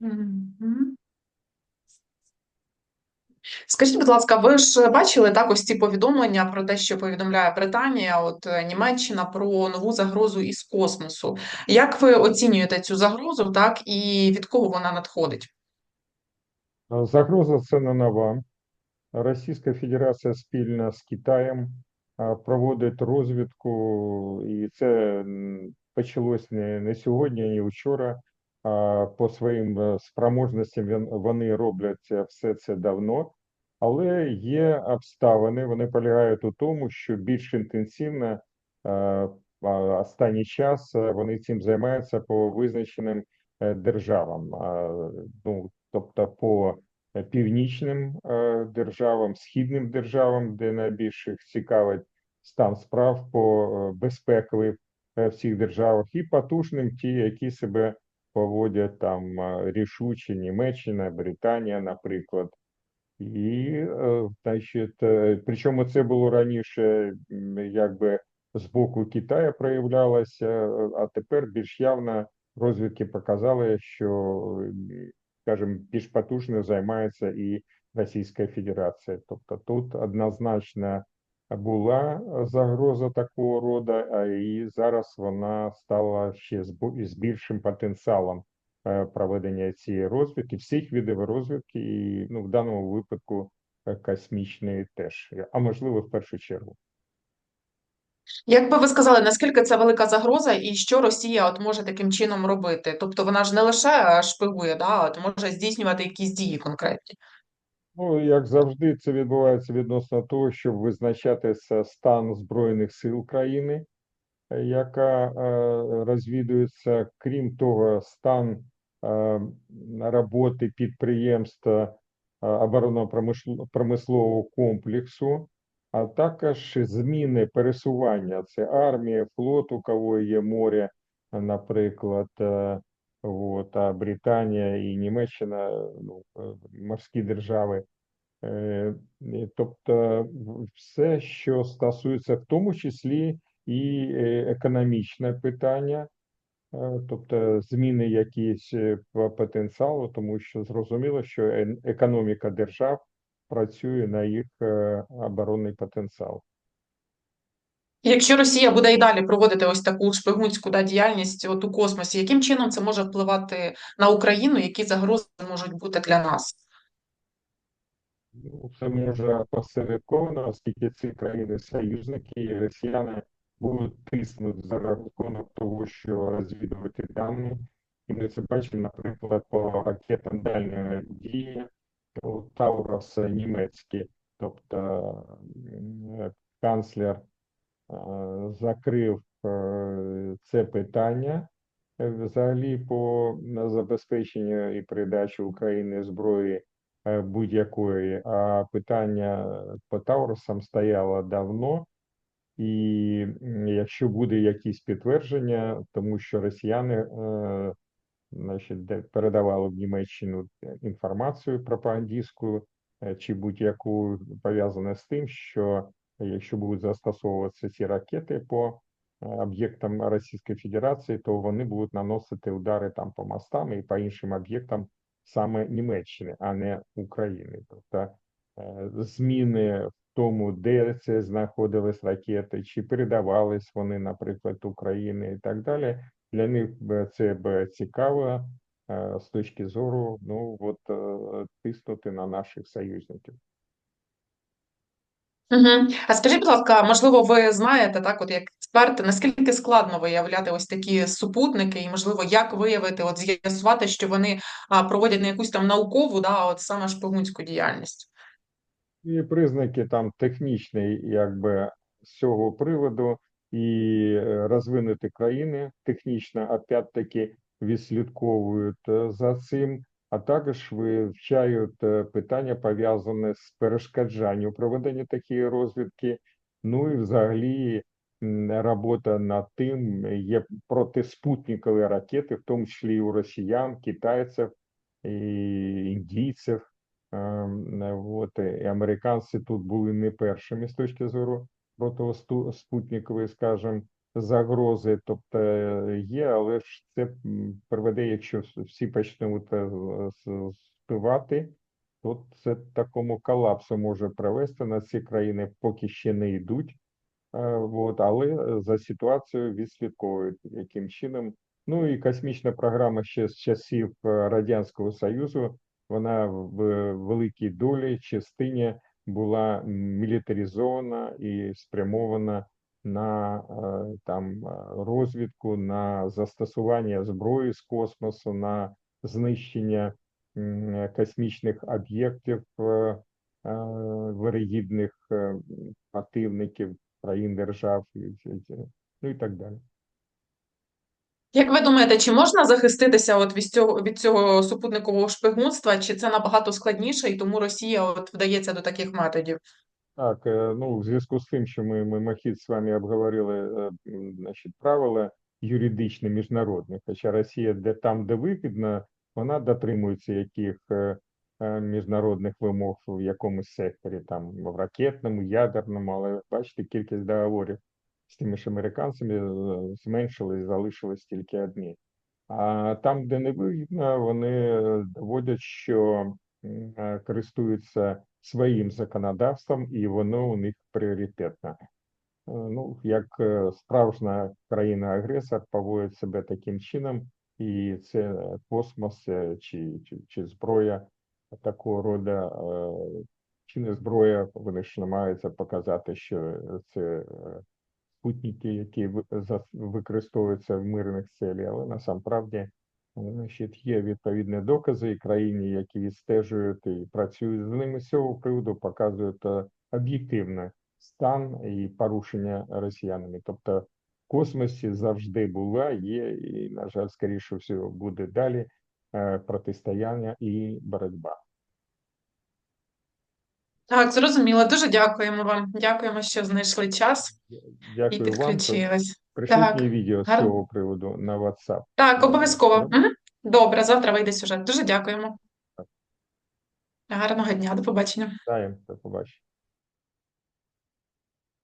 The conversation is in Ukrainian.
Мгм. Скажіть, будь ласка, ви ж бачили так ось ці повідомлення про те, що повідомляє Британія, от е, Німеччина про нову загрозу із космосу. Як ви оцінюєте цю загрозу, так, і від кого вона надходить? Загроза це не нова. Російська Федерація спільно з Китаєм проводить розвідку, і це м, почалось не, не сьогодні, не вчора. По своїм е, спроможностям вони роблять все це давно. Але є обставини, вони полягають у тому, що більш інтенсивно е, останній час е, вони цим займаються по визначеним е, державам. Ну, тобто по е, північним е, державам, східним державам, де найбільше цікавить стан справ по е, безпекових е, всіх державах, і потужним ті, які себе поводять там рішуче Німеччина, Британія, наприклад. І, е, значить, е, причому це було раніше, якби з боку Китаю проявлялося, е, а тепер більш явно розвідки показали, що, скажімо, більш потужно займається і Російська Федерація. Тобто тут однозначно була загроза такого роду, а і зараз вона стала ще з більшим потенціалом е, проведення цієї розвідки, всіх видів розвідки, і ну, в даному випадку е, космічної теж, а можливо, в першу чергу. Як би ви сказали, наскільки це велика загроза, і що Росія от може таким чином робити? Тобто вона ж не лише шпигує, да, от може здійснювати якісь дії конкретні. Ну, як завжди, це відбувається відносно того, щоб визначати стан Збройних сил країни, яка е, розвідується. Крім того, стан е, роботи підприємства е, оборонно-промислового комплексу, а також зміни пересування. Це армія, флот, у кого є море, наприклад. От, а Британія і Німеччина, ну, морські держави. Е, і, Тобто, все, що стосується в тому числі і е, економічне питання, е, тобто зміни якісь е, по потенціалу, тому що зрозуміло, що е- економіка держав працює на їх е, оборонний потенціал. Якщо Росія буде і далі проводити ось таку шпигунську да, діяльність от у космосі, яким чином це може впливати на Україну? Які загрози можуть бути для нас? Ну, Це може посередковано, оскільки ці країни-союзники і росіяни будуть тиснути за рахунок того, що розвідувати дані. І ми це бачимо, наприклад, по ракетам дальньої дії Таурос німецькі, тобто канцлер е, закрив е, це питання. Е, Взагалі, по забезпеченню і передачі України зброї е, будь-якої, а питання по Таурусам стояло давно. І якщо буде якісь підтвердження, тому що росіяни е, значить, передавали в Німеччину інформацію пропагандистську е, чи будь-яку пов'язану з тим, що якщо будуть застосовуватися ці ракети по е, об'єктам Російської Федерації, то вони будуть наносити удари там по мостам і по іншим об'єктам саме Німеччини, а не України. Тобто е, зміни в тому, де це знаходились ракети, чи передавались вони, наприклад, Україні і так далі. Для них це б цікаво е, з точки зору, ну от е, тиснути на наших союзників. Угу. А скажіть, будь ласка, можливо, ви знаєте, так, от як експерти, наскільки складно виявляти ось такі супутники, і можливо, як виявити, от з'ясувати, що вони а, проводять не якусь там наукову, да, а от саме шпигунську діяльність? І признаки там технічні, якби з цього приводу, і е, розвинуті країни технічно, опять-таки, відслідковують е, за цим, а також вивчають е, питання пов'язане з перешкоджанням проведення такої розвідки. Ну і взагалі робота над тим є протиспутникові ракети, в тому числі і у росіян, китайців і індійців. Ем, е, От, і американці тут були не першими з точки зору протиспутникової, скажімо, загрози, тобто е, є, але ж це приведе, якщо всі почнуть співати, то це такому колапсу може привести. На ці країни поки ще не йдуть. Е, Вот, але е, за ситуацією відслідковують, яким чином. Ну і космічна програма ще з часів Радянського Союзу, вона в великій долі частині була мілітаризована і спрямована на е, там е, розвідку, на застосування зброї з космосу, на знищення космічних об'єктів вирогідних противників країн держав, ну і так далі. Як ви думаєте, чи можна захиститися от від цього від цього супутникового шпигунства, чи це набагато складніше, і тому Росія от вдається до таких методів? Так, е, ну, в зв'язку з тим, що ми мимохід з вами обговорили е, значить, правила юридичні міжнародні, хоча Росія де там, де вигідно, вона дотримується яких е, міжнародних вимог в якомусь секторі, там в ракетному, ядерному, але бачите, кількість договорів з тими ж американцями зменшилась, залишилось тільки одні. А там, де не вигідно, вони доводять, що користуються своїм законодавством, і воно у них пріоритетне. Е, Ну, як е, справжня країна-агресор поводить себе таким чином, і це космос е, чи, чи, чи зброя такого роду, чи не зброя, вони ж намагаються показати, що це спутники, які використовуються в мирних цілях, але насамправді значить, є відповідні докази, і країни, які відстежують і працюють з ними з цього приводу, показують е, об'єктивний стан і порушення росіянами. Тобто в космосі завжди була, є, і, на жаль, скоріше всього, буде далі е, протистояння і боротьба. Так, зрозуміло. Дуже дякуємо вам. Дякуємо, що знайшли час і Дякую вам. підключились. Так, мені відео з гарно. цього приводу на WhatsApp. Так, обов'язково. добре? Мгм. Добре, завтра вийде сюжет. Дуже дякуємо. Так. Гарного дня, до побачення. Даємо, до побачення.